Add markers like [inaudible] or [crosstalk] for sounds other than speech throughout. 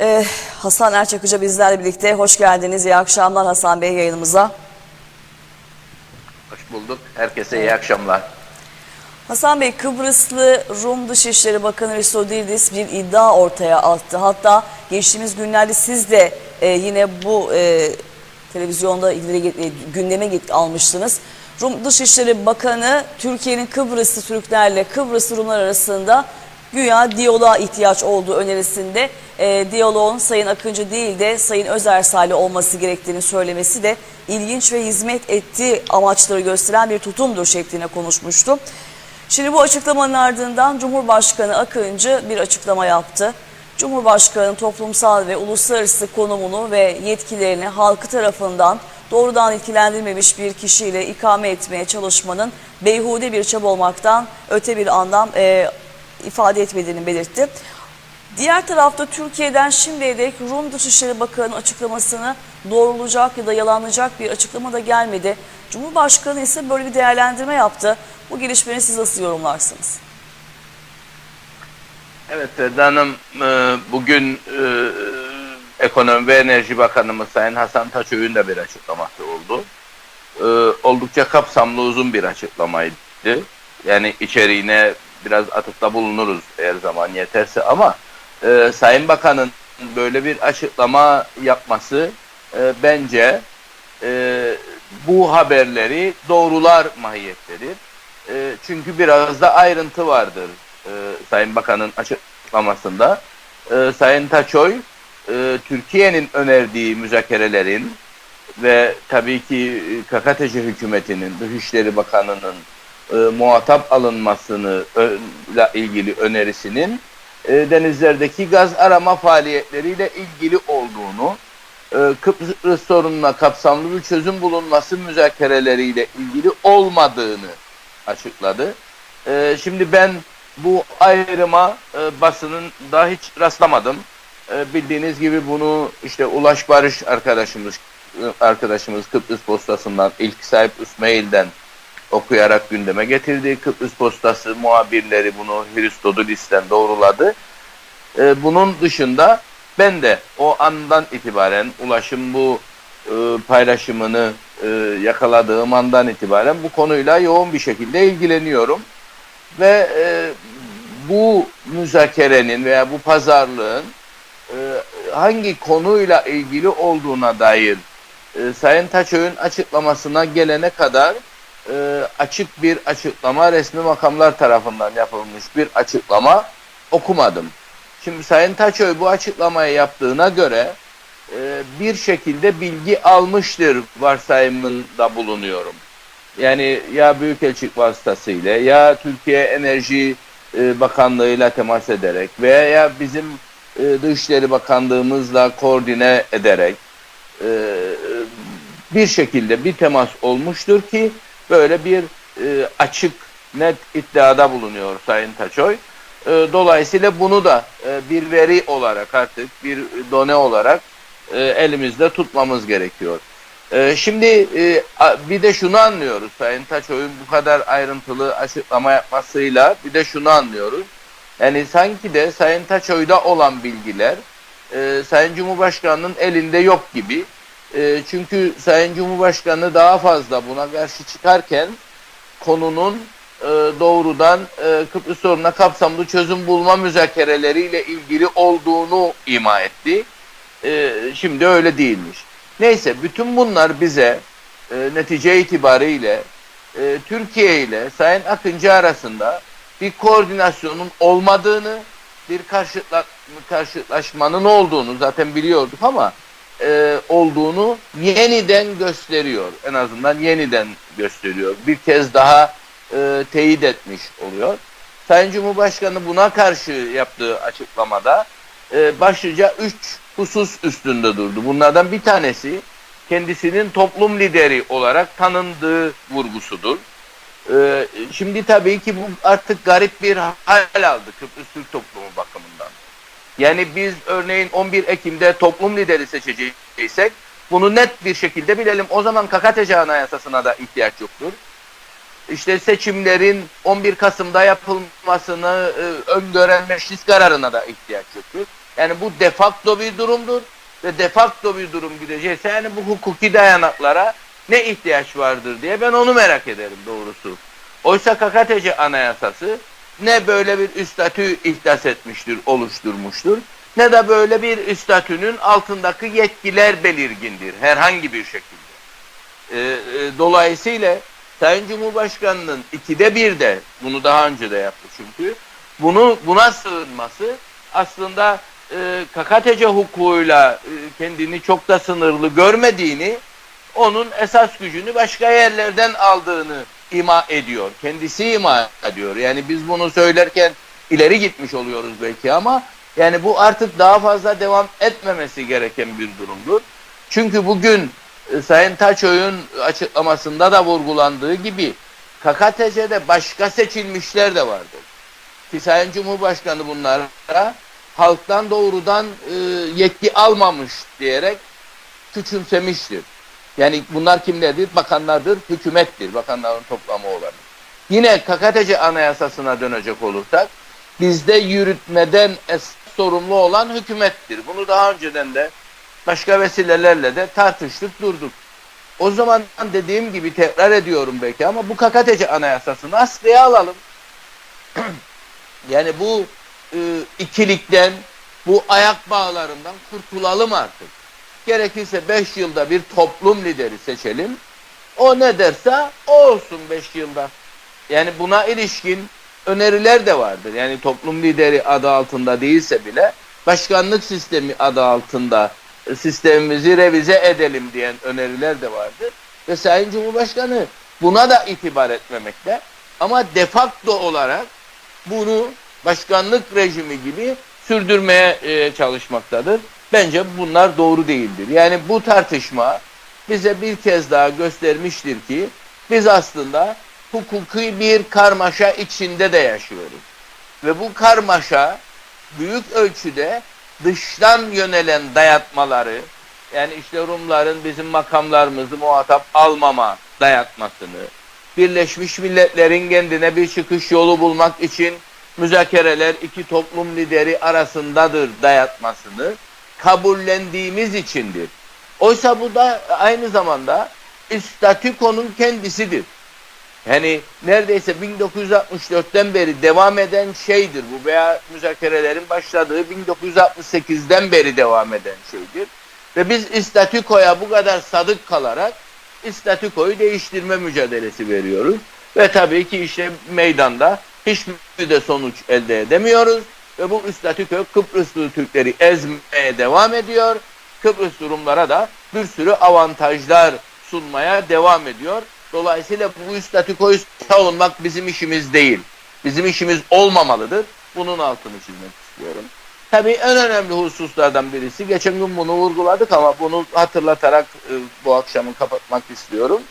Ee, Hasan Erçakıcı bizlerle birlikte. Hoş geldiniz. İyi akşamlar Hasan Bey yayınımıza. Hoş bulduk. Herkese iyi akşamlar. Hasan Bey Kıbrıslı Rum Dışişleri Bakanı Risodidis bir iddia ortaya attı. Hatta geçtiğimiz günlerde siz de e, yine bu e, televizyonda ileri e, gündeme get- almıştınız. Rum Dışişleri Bakanı Türkiye'nin Kıbrıslı Türklerle Kıbrıslı Rumlar arasında güya diyaloğa ihtiyaç olduğu önerisinde e, diyaloğun Sayın Akıncı değil de Sayın Özersal'le olması gerektiğini söylemesi de ilginç ve hizmet ettiği amaçları gösteren bir tutumdur şeklinde konuşmuştu. Şimdi bu açıklamanın ardından Cumhurbaşkanı Akıncı bir açıklama yaptı. Cumhurbaşkanı toplumsal ve uluslararası konumunu ve yetkilerini halkı tarafından doğrudan ilgilendirilmemiş bir kişiyle ikame etmeye çalışmanın beyhude bir çaba olmaktan öte bir anlam e, ifade etmediğini belirtti. Diğer tarafta Türkiye'den şimdiye dek Rum Dışişleri Bakanı açıklamasını doğrulayacak ya da yalanlayacak bir açıklama da gelmedi. Cumhurbaşkanı ise böyle bir değerlendirme yaptı. Bu gelişmeyi siz nasıl yorumlarsınız? Evet Ferda Hanım e, bugün e, Ekonomi ve Enerji Bakanımız Sayın Hasan Taçoy'un da bir açıklaması oldu. E, Oldukça kapsamlı uzun bir açıklamaydı. Yani içeriğine biraz atıfta bulunuruz eğer zaman yeterse ama e, Sayın Bakan'ın böyle bir açıklama yapması e, bence e, bu haberleri doğrular mahiyettedir. E, çünkü biraz da ayrıntı vardır e, Sayın Bakan'ın açıklamasında. E, Sayın Taçoy, e, Türkiye'nin önerdiği müzakerelerin ve tabii ki e, KKTC hükümetinin, Dışişleri Bakanı'nın e, muhatap alınmasını ile ilgili önerisinin e, denizlerdeki gaz arama faaliyetleriyle ilgili olduğunu, e, Kıbrıs sorununa kapsamlı bir çözüm bulunması müzakereleriyle ilgili olmadığını açıkladı. E, şimdi ben bu ayrıma e, basının daha hiç rastlamadım. E, bildiğiniz gibi bunu işte Ulaş Barış arkadaşımız e, arkadaşımız Kıbrıs Postası'ndan ilk sahip İsmail'den okuyarak gündeme getirdi. Kıbrıs Postası muhabirleri bunu Hristodolis'ten doğruladı. E, bunun dışında ben de o andan itibaren Ulaş'ın bu e, paylaşımını e, yakaladığım andan itibaren bu konuyla yoğun bir şekilde ilgileniyorum. Ve e, bu müzakerenin veya bu pazarlığın e, hangi konuyla ilgili olduğuna dair e, Sayın Taçoy'un açıklamasına gelene kadar e, açık bir açıklama resmi makamlar tarafından yapılmış bir açıklama okumadım. Şimdi Sayın Taçoy bu açıklamayı yaptığına göre e, bir şekilde bilgi almıştır varsayımında bulunuyorum. Yani ya Büyükelçik vasıtasıyla ya Türkiye Enerji e, Bakanlığı'yla temas ederek veya ya bizim e, Dışişleri Bakanlığımızla koordine ederek e, bir şekilde bir temas olmuştur ki böyle bir e, açık net iddiada bulunuyor Sayın Taçoy. E, dolayısıyla bunu da e, bir veri olarak artık bir done olarak e, elimizde tutmamız gerekiyor. E, şimdi e, bir de şunu anlıyoruz Sayın Taçoy'un bu kadar ayrıntılı açıklama yapmasıyla bir de şunu anlıyoruz. Yani sanki de Sayın Taçoy'da olan bilgiler e, Sayın Cumhurbaşkanı'nın elinde yok gibi. E, çünkü Sayın Cumhurbaşkanı daha fazla buna karşı çıkarken konunun e, doğrudan e, Kıbrıs sorununa kapsamlı çözüm bulma müzakereleriyle ilgili olduğunu ima etti. E, şimdi öyle değilmiş. Neyse bütün bunlar bize e, netice itibariyle e, Türkiye ile Sayın Akıncı arasında bir koordinasyonun olmadığını, bir karşıtla, karşılaşmanın olduğunu zaten biliyorduk ama e, olduğunu yeniden gösteriyor. En azından yeniden gösteriyor. Bir kez daha e, teyit etmiş oluyor. Sayın Cumhurbaşkanı buna karşı yaptığı açıklamada e, başlıca üç husus üstünde durdu. Bunlardan bir tanesi kendisinin toplum lideri olarak tanındığı vurgusudur. Ee, şimdi tabii ki bu artık garip bir hal aldı Kıbrıs Türk toplumu bakımından. Yani biz örneğin 11 Ekim'de toplum lideri seçeceksek bunu net bir şekilde bilelim. O zaman KKTC Anayasası'na da ihtiyaç yoktur. İşte seçimlerin 11 Kasım'da yapılmasını e, öngören meclis kararına da ihtiyaç yoktur. Yani bu defakto bir durumdur ve defakto bir durum gidecekse yani bu hukuki dayanaklara ne ihtiyaç vardır diye ben onu merak ederim doğrusu. Oysa KKTC anayasası ne böyle bir statü ihdas etmiştir, oluşturmuştur ne de böyle bir statünün altındaki yetkiler belirgindir herhangi bir şekilde. Ee, e, dolayısıyla Sayın Cumhurbaşkanı'nın ikide bir de bunu daha önce de yaptı çünkü bunu buna sığınması aslında e, KKTC hukukuyla e, kendini çok da sınırlı görmediğini onun esas gücünü başka yerlerden aldığını ima ediyor. Kendisi ima ediyor. Yani biz bunu söylerken ileri gitmiş oluyoruz belki ama yani bu artık daha fazla devam etmemesi gereken bir durumdur. Çünkü bugün e, Sayın Taçoy'un açıklamasında da vurgulandığı gibi KKTC'de başka seçilmişler de vardır. Ki Sayın Cumhurbaşkanı bunlara halktan doğrudan e, yetki almamış diyerek küçümsemiştir. Yani bunlar kimlerdir? Bakanlardır, hükümettir. Bakanların toplamı olan. Yine KKTC anayasasına dönecek olursak bizde yürütmeden sorumlu olan hükümettir. Bunu daha önceden de başka vesilelerle de tartıştık durduk. O zaman dediğim gibi tekrar ediyorum belki ama bu KKTC anayasasını askıya alalım. [clears throat] yani bu e, ikilikten, bu ayak bağlarından kurtulalım artık. Gerekirse 5 yılda bir toplum lideri seçelim. O ne derse o olsun 5 yılda. Yani buna ilişkin öneriler de vardır. Yani toplum lideri adı altında değilse bile başkanlık sistemi adı altında e, sistemimizi revize edelim diyen öneriler de vardır. Ve Sayın Cumhurbaşkanı buna da itibar etmemekte. Ama defakto olarak bunu başkanlık rejimi gibi sürdürmeye e, çalışmaktadır. Bence bunlar doğru değildir. Yani bu tartışma bize bir kez daha göstermiştir ki biz aslında hukuki bir karmaşa içinde de yaşıyoruz. Ve bu karmaşa büyük ölçüde dıştan yönelen dayatmaları yani işte Rumların bizim makamlarımızı muhatap almama dayatmasını, Birleşmiş Milletler'in kendine bir çıkış yolu bulmak için müzakereler iki toplum lideri arasındadır dayatmasını kabullendiğimiz içindir. Oysa bu da aynı zamanda statükonun kendisidir. Yani neredeyse 1964'ten beri devam eden şeydir bu veya müzakerelerin başladığı 1968'den beri devam eden şeydir. Ve biz istatükoya bu kadar sadık kalarak istatükoyu değiştirme mücadelesi veriyoruz. Ve tabii ki işte meydanda hiçbir de sonuç elde edemiyoruz. Ve bu istatüko Kıbrıslı Türkleri ezmeye devam ediyor. Kıbrıs Rumlara da bir sürü avantajlar sunmaya devam ediyor. Dolayısıyla bu statükoyu savunmak bizim işimiz değil. Bizim işimiz olmamalıdır. Bunun altını çizmek istiyorum. Tabii en önemli hususlardan birisi, geçen gün bunu vurguladık ama bunu hatırlatarak e, bu akşamı kapatmak istiyorum.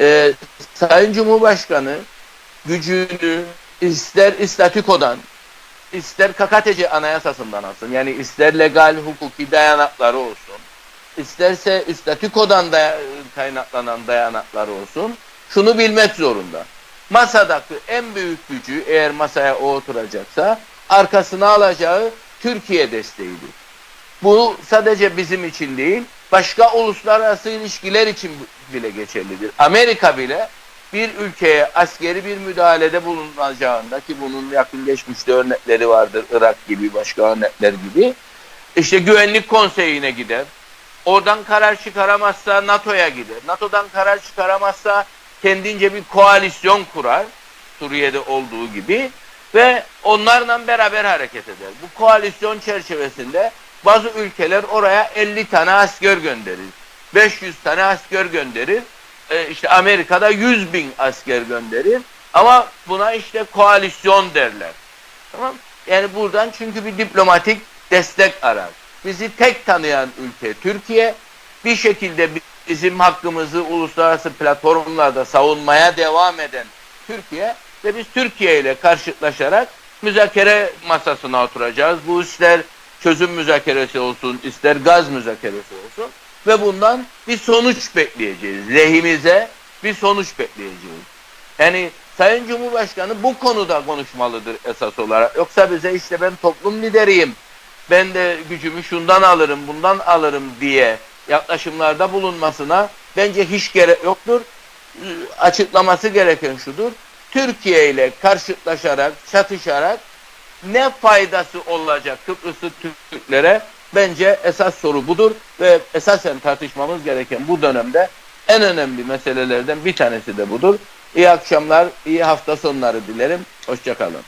E, Sayın Cumhurbaşkanı gücünü ister istatükodan, ister KKTC anayasasından alsın. Yani ister legal hukuki dayanakları olsun, isterse istatükodan da kaynaklanan dayanakları olsun. Şunu bilmek zorunda. Masadaki en büyük gücü eğer masaya o oturacaksa arkasına alacağı Türkiye desteğidir. Bu sadece bizim için değil, başka uluslararası ilişkiler için bile geçerlidir. Amerika bile bir ülkeye askeri bir müdahalede bulunacağında ki bunun yakın geçmişte örnekleri vardır Irak gibi başka örnekler gibi işte güvenlik konseyine gider. Oradan karar çıkaramazsa NATO'ya gider. NATO'dan karar çıkaramazsa kendince bir koalisyon kurar. Suriye'de olduğu gibi ve onlarla beraber hareket eder. Bu koalisyon çerçevesinde bazı ülkeler oraya 50 tane asker gönderir. 500 tane asker gönderir. Ee, işte Amerika'da 100 bin asker gönderir. Ama buna işte koalisyon derler. Tamam Yani buradan çünkü bir diplomatik destek arar. Bizi tek tanıyan ülke Türkiye. Bir şekilde bizim hakkımızı uluslararası platformlarda savunmaya devam eden Türkiye ve biz Türkiye ile karşılaşarak müzakere masasına oturacağız. Bu ister çözüm müzakeresi olsun, ister gaz müzakeresi olsun ve bundan bir sonuç bekleyeceğiz. Lehimize bir sonuç bekleyeceğiz. Yani Sayın Cumhurbaşkanı bu konuda konuşmalıdır esas olarak. Yoksa bize işte ben toplum lideriyim. ben de gücümü şundan alırım, bundan alırım diye yaklaşımlarda bulunmasına bence hiç gerek yoktur. Ee, Açıklaması gereken şudur. Türkiye ile karşıtlaşarak, çatışarak ne faydası olacak Kıbrıslı Türklere? Bence esas soru budur ve esasen tartışmamız gereken bu dönemde en önemli meselelerden bir tanesi de budur. İyi akşamlar, iyi hafta sonları dilerim. Hoşçakalın.